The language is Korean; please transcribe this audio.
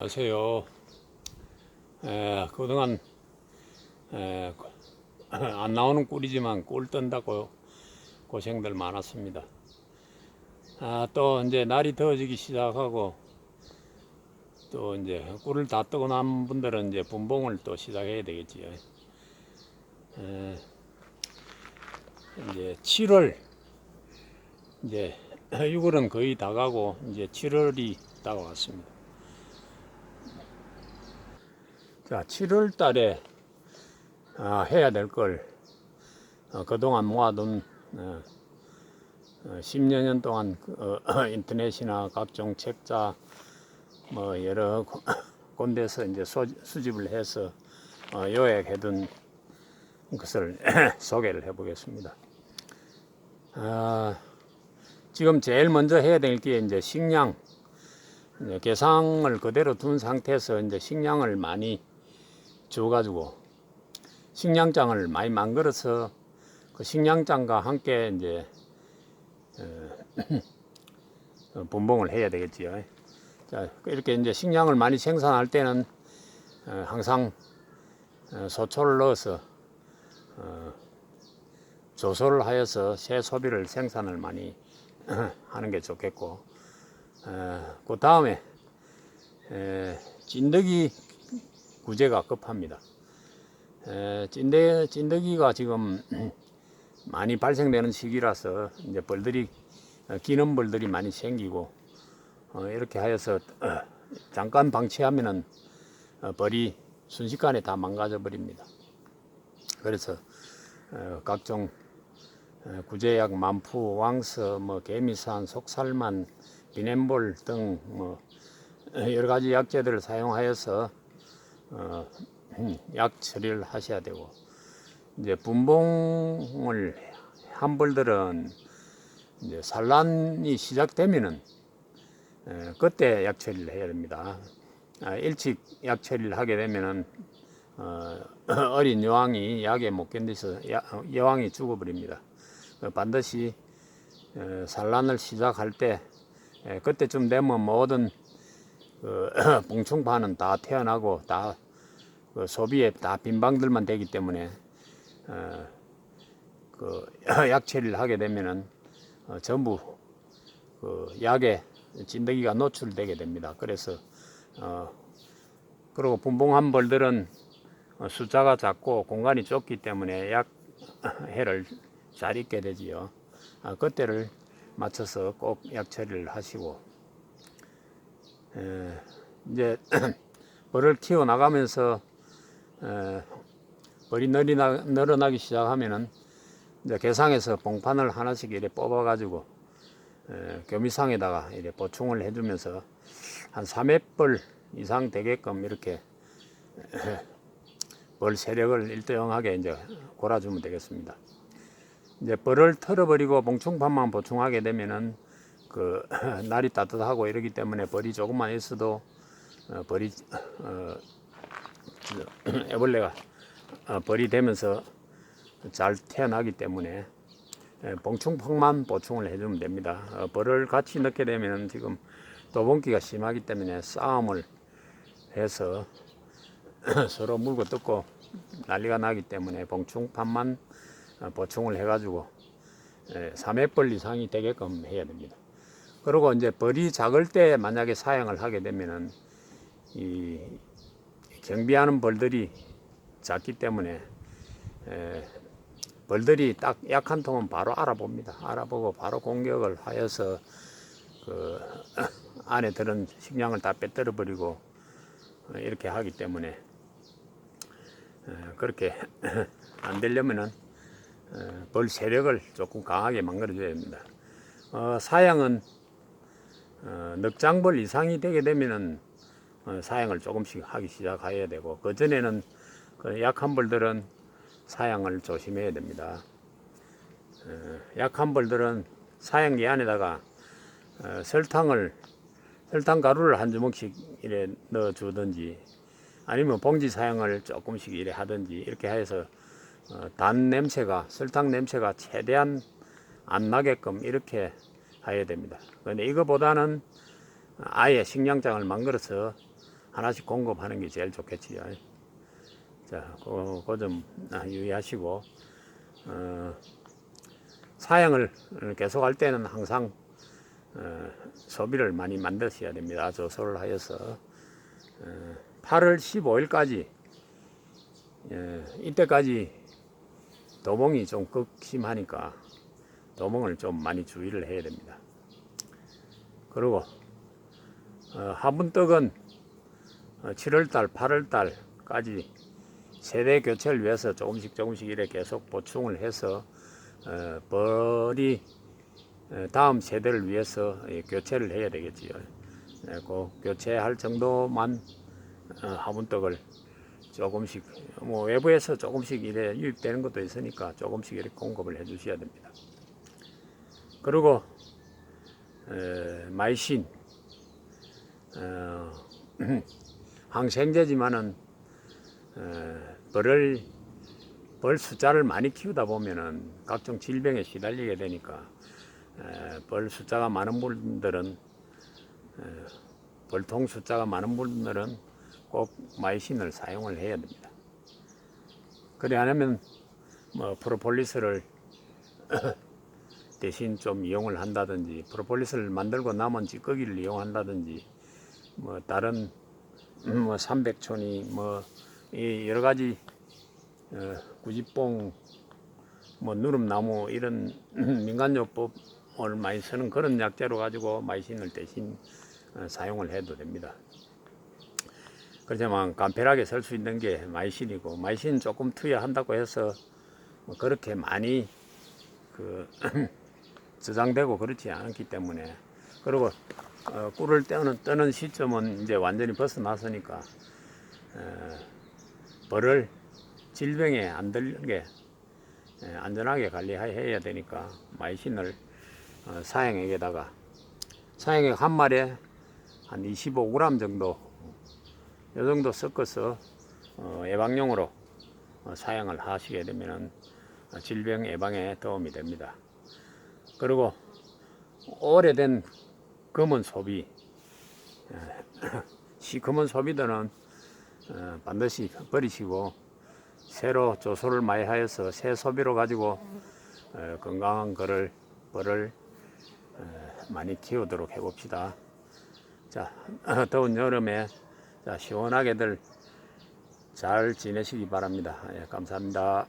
안녕하세요. 에, 그동안 에, 안 나오는 꿀이지만 꿀 뜬다고 고생들 많았습니다. 아, 또 이제 날이 더워지기 시작하고 또 이제 꿀을 다 뜨고 난 분들은 이제 분봉을 또 시작해야 되겠지요. 에, 이제 7월 이제 6월은 거의 다 가고 이제 7월이 다가왔습니다. 자, 7월 달에 아, 해야 될걸 어, 그동안 모아둔 어, 어, 10여 년 동안 그, 어, 인터넷이나 각종 책자 뭐 여러 고- 곳에서 이제 소, 수집을 해서 어, 요약해둔 것을 소개를 해보겠습니다. 아, 지금 제일 먼저 해야 될 게 이제 식량 이제 개상을 그대로 둔 상태에서 이제 식량을 많이 주어가지고 식량장을 많이 만들어서 그 식량장과 함께 이제 어, 분봉을 해야 되겠지요. 자 이렇게 이제 식량을 많이 생산할 때는 어, 항상 어, 소초를 넣어서 어, 조소를 하여서 새 소비를 생산을 많이 하는 게 좋겠고 어, 그 다음에 찐득이 구제가 급합니다. 에, 찐득, 찐득이가 지금 많이 발생되는 시기라서 이제 벌들이 어, 기는 벌들이 많이 생기고 어, 이렇게 하여서 어, 잠깐 방치하면은 어, 벌이 순식간에 다 망가져 버립니다. 그래서 어, 각종 어, 구제약, 만푸, 왕서, 뭐 개미산, 속살만, 비냄볼 등 뭐 여러 가지 약재들을 사용하여서 어, 약 처리를 하셔야 되고 이제 분봉을 한 벌들은 이제 산란이 시작되면은 에, 그때 약 처리를 해야 됩니다. 아, 일찍 약 처리를 하게 되면은 어, 어린 여왕이 약에 못 견디서 야, 여왕이 죽어버립니다. 그 반드시 에, 산란을 시작할 때 에, 그때쯤 되면 모든 그 봉충파는 다 태어나고 다 그 소비에 다 빈방들만 되기 때문에 어, 그 약처리를 하게 되면은 어, 전부 그 약에 진드기가 노출되게 됩니다. 그래서 어, 그리고 분봉한 벌들은 어, 숫자가 작고 공간이 좁기 때문에 약 해를 잘 입게 되지요. 아, 그때를 맞춰서 꼭 약 처리를 하시고 에, 이제 벌을 키워 나가면서 에, 벌이 늘어나, 늘어나기 시작하면은 이제 개상에서 봉판을 하나씩 이렇게 뽑아 가지고 교미상에다가 이렇게 보충을 해주면서 한 3회벌 이상 되게끔 이렇게 벌 세력을 일정하게 이제 골아주면 되겠습니다. 이제 벌을 털어버리고 봉충판만 보충하게 되면은 그 날이 따뜻하고 이러기 때문에 벌이 조금만 있어도 어, 벌이 어, 저, 애벌레가 어, 벌이 되면서 잘 태어나기 때문에 에, 봉충판만 보충을 해주면 됩니다. 어, 벌을 같이 넣게 되면 지금 도봉기가 심하기 때문에 싸움을 해서 서로 물고 뜯고 난리가 나기 때문에 봉충판만 어, 보충을 해가지고 3회벌 이상이 되게끔 해야 됩니다. 그리고 이제 벌이 작을 때 만약에 사용을 하게 되면은 이 경비하는 벌들이 작기 때문에 에, 벌들이 딱 약한 통은 바로 알아봅니다. 알아보고 바로 공격을 하여서 그 안에 들은 식량을 다 빼뜨려 버리고 어, 이렇게 하기 때문에 에, 그렇게 안 되려면은 에, 벌 세력을 조금 강하게 만들어줘야 됩니다. 어, 사양은 어, 늑장벌 이상이 되게 되면은 어, 사양을 조금씩 하기 시작해야 되고 그 전에는 그 약한 벌들은 사양을 조심해야 됩니다. 어, 약한 벌들은 사양기 안에다가 어, 설탕을 설탕 가루를 한 주먹씩 이래 넣어 주든지 아니면 봉지 사양을 조금씩 이래 하든지 이렇게 해서 어, 단 냄새가 설탕 냄새가 최대한 안 나게끔 이렇게 해야 됩니다. 근데 이거보다는 아예 식량장을 만들어서 하나씩 공급하는 게 제일 좋겠지요. 자, 그좀 유의하시고 어, 사양을 계속할 때는 항상 어, 소비를 많이 만드셔야 됩니다. 조소를 하여서 어, 8월 15일까지 예, 이때까지 도봉이 좀 극심하니까 도봉을 좀 많이 주의를 해야 됩니다. 그리고 어, 화분떡은 어, 7월달, 8월달까지 세대 교체를 위해서 조금씩 조금씩 이렇게 계속 보충을 해서 어, 벌이 어, 다음 세대를 위해서 예, 교체를 해야 되겠지요. 네, 그 교체할 정도만 어, 화분떡을 조금씩 뭐 외부에서 조금씩 이래 유입되는 것도 있으니까 조금씩 이렇게 공급을 해 주셔야 됩니다. 그리고 에, 마이신 어, 항생제지만은 에, 벌을 벌 숫자를 많이 키우다 보면은 각종 질병에 시달리게 되니까 에, 벌 숫자가 많은 분들은 에, 벌통 숫자가 많은 분들은 꼭 마이신을 사용을 해야 됩니다. 그래 안 하면 뭐 프로폴리스를 대신 좀 이용을 한다든지 프로폴리스를 만들고 남은 찌꺼기를 이용한다든지 뭐 다른 음, 뭐 삼백촌이 뭐이 여러 가지 어, 구지뽕 뭐 누름나무 이런 민간요법을 많이 쓰는 그런 약재로 가지고 마이신을 대신 어, 사용을 해도 됩니다. 그렇지만 간편하게 쓸 수 있는 게 마이신이고 마이신 조금 투여한다고 해서 뭐 그렇게 많이 그 저장되고 그렇지 않기 때문에 그리고 어, 꿀을 떼는 뜨는 시점은 이제 완전히 벗어났으니까 어, 벌을 질병에 안 들게 에, 안전하게 관리해야 되니까 마이신을 어, 사양액에다가 사양액 한 마리에 한 25g 정도 이 정도 섞어서 어, 예방용으로 어, 사용을 하시게 되면 질병 예방에 도움이 됩니다. 그리고 오래된 검은 소비, 시커먼 소비들은 어, 반드시 버리시고 새로 조소를 많이 하여서 새 소비로 가지고 어, 건강한 거를 벌을 어, 많이 키우도록 해봅시다. 자, 더운 여름에 자, 시원하게들 잘 지내시기 바랍니다. 예, 감사합니다.